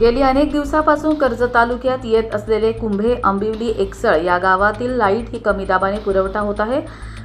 गेली अनेक दिवसापासून कर्जत तालुक्यात येत असलेले कुंभे आंबिवली एकसळ या गावातील लाइट ही कमी दाबाने पुरवठा होत आहे.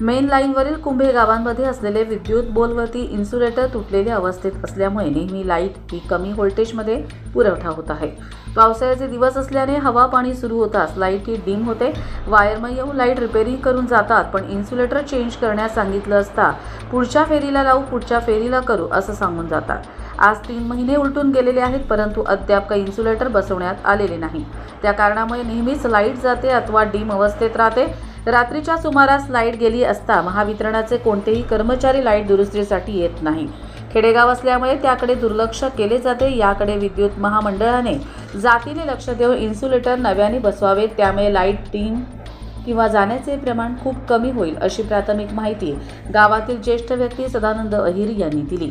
मेन लाईनवरील कुंभे गावांमध्ये असलेले विद्युत बोलवरती इन्सुलेटर तुटलेल्या अवस्थेत असल्यामुळे नेहमी लाइट ही कमी व्होल्टेजमध्ये पुरवठा होत आहे. पावसाळ्याचे दिवस असल्याने हवा पाणी सुरू होताच लाइट ही डिम होते. वायरमय येऊन लाइट रिपेअरिंग करून जातात पण इन्सुलेटर चेंज करण्यास सांगितलं असता पुढच्या फेरीला लावू पुढच्या फेरीला करू असं सांगून जातात. आज तीन महिने उलटून गेलेले आहेत परंतु अद्याप काही इन्सुलेटर बसवण्यात आलेले नाही. त्या कारणामुळे नेहमीच लाइट जाते अथवा डीम अवस्थेत राहते. रात्रीच्या सुमारास लाइट गेली असता महावितरणाचे कोणतेही कर्मचारी लाइट दुरुस्तीसाठी येत नाही. खेडेगाव असल्यामुळे त्याकडे दुर्लक्ष केले जाते. याकडे विद्युत महामंडळाने जातीने लक्ष देऊन इन्सुलेटर नव्याने बसवावेत त्यामुळे लाइट टीम किंवा जाण्याचे प्रमाण खूप कमी होईल अशी प्राथमिक माहिती गावातील ज्येष्ठ व्यक्ती सदानंद अहिर यांनी दिली.